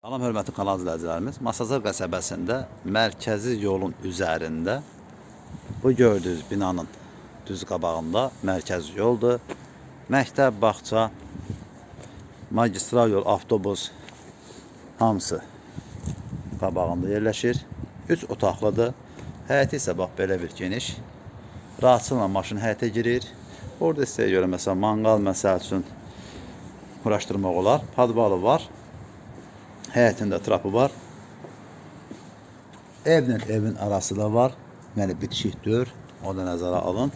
Salam hörmətli kanal izləyicilərimiz. Masazır qəsəbəsində mərkəzi yolun üzərində bu gördüyünüz binanın düz qabağında mərkəzi yoldur. Məktəb, bağça, magistral yol, avtobus hamısı qabağında yerləşir. 3 otaqlıdır. Həyəti isə bax belə bir geniş. Rahatçılıqla maşın həyətə girir. Orada istəyə görə məsələn manqal məsəl üçün quraşdırmaq olar. Padvalı var. Həyətində trapı var. Evlə evin arası da var. Yəni bitişikdir. O da nəzərə alın.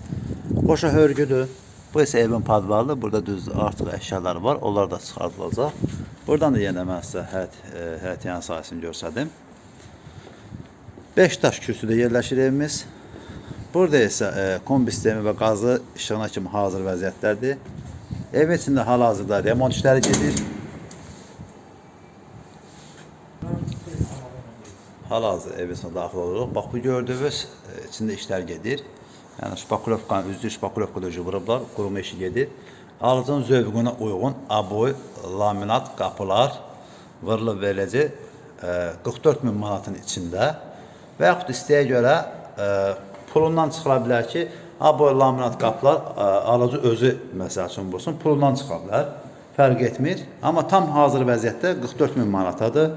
Qoşa hörgüdür. Bu isə evin padvalıdır. Burada düz artıq əşyalar var. Onlar da çıxardılacaq. Buradan da yenə mən sizə həyət, e, həyət yan sahəsini göstərdim. 5 daş kürsüdə yerləşir evimiz. Burada isə e, kombi sistemi və qazı işığına kimi hazır vəziyyətdədir. Evin içində hal-hazırda remont işləri gedir. Hal-hazır içinə daxil oluruq. Bax bu gördüyünüz e, içində işlər gedir. Yəni şpakulovkanın üzü şpakulovkada vurublar, quruma işi gedir. Alıcının zövqünə uyğun aboy, laminat qapılar vurulub veriləcək e, 44 min manatın içində və yaxud istəyə görə e, pulundan çıxıla bilər ki, aboy, laminat qapılar e, alıcı özü məsəl üçün vursun, pulundan çıxa bilər. Fərq etmir. Amma tam hazır vəziyyətdə 44 min manatadır.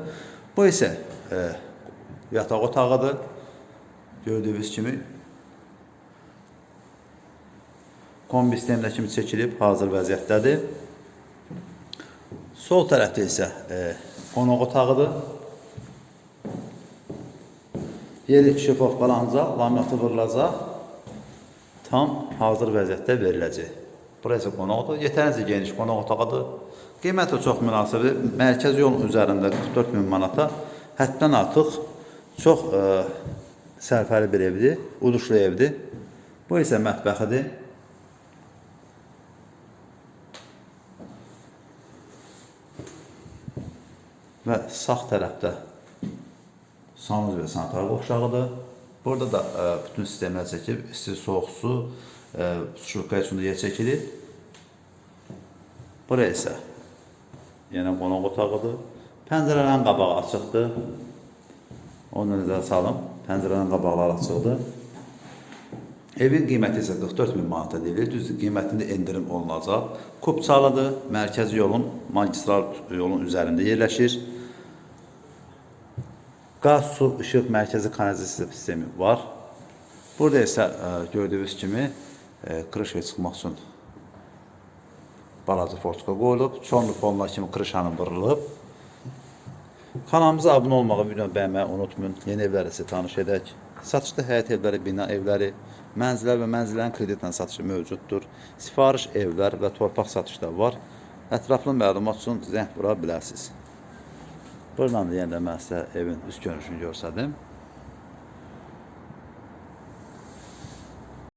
Bu isə e, yataq otağıdır. Gördüyünüz kimi kombi sistemdə kimi çəkilib hazır vəziyyətdədir. Sol tərəfdə isə e, qonaq otağıdır. Yeri şifofqalanacaq, laminatı vurulacaq. Tam hazır vəziyyətdə veriləcək. Burası qonaq otağı, yetərincə geniş qonaq otağıdır. Qiyməti çox münasibdir. Mərkəzi yolun üzərində 44 min manata həddən artıq çox e, sərfəli bir evdir, uduşlu evdir. Bu isə mətbəxidir. Və sağ tərəfdə sanuz və sanitar qovşağıdır. Burada da e, bütün sistemlər çəkilib, isti, soğuk su, e, şurka üçün də yer çəkilir. Buraya isə yenə qonaq otağıdır. Pəncərələrin qabağı açıqdır. Onu nəzərə salım. Pəncərələrin qabaqları açıqdır. Evin qiyməti isə 44 min manata deyilir. Düz qiymətində endirim olunacaq. Kupçalıdır. Mərkəzi yolun, magistral yolun üzərində yerləşir. Qaz, su, işıq, mərkəzi kanalizasiya sistemi var. Burada isə e, gördüyünüz kimi e, krışaya çıxmaq üçün balaca forçka qoyulub. Çonlu fonlar kimi krışanın vurulub. Kanalımıza abunə olmağı, videonu bəyənməyi unutmayın. Yeni evləri sizə tanış edək. Satışda həyət evləri, bina evləri, mənzillər və mənzillərin kreditlə satışı mövcuddur. Sifariş evlər və torpaq satışı da var. Ətraflı məlumat üçün zəng vura bilərsiniz. Buradan da yenə də mən sizə evin üst görünüşünü göstərdim.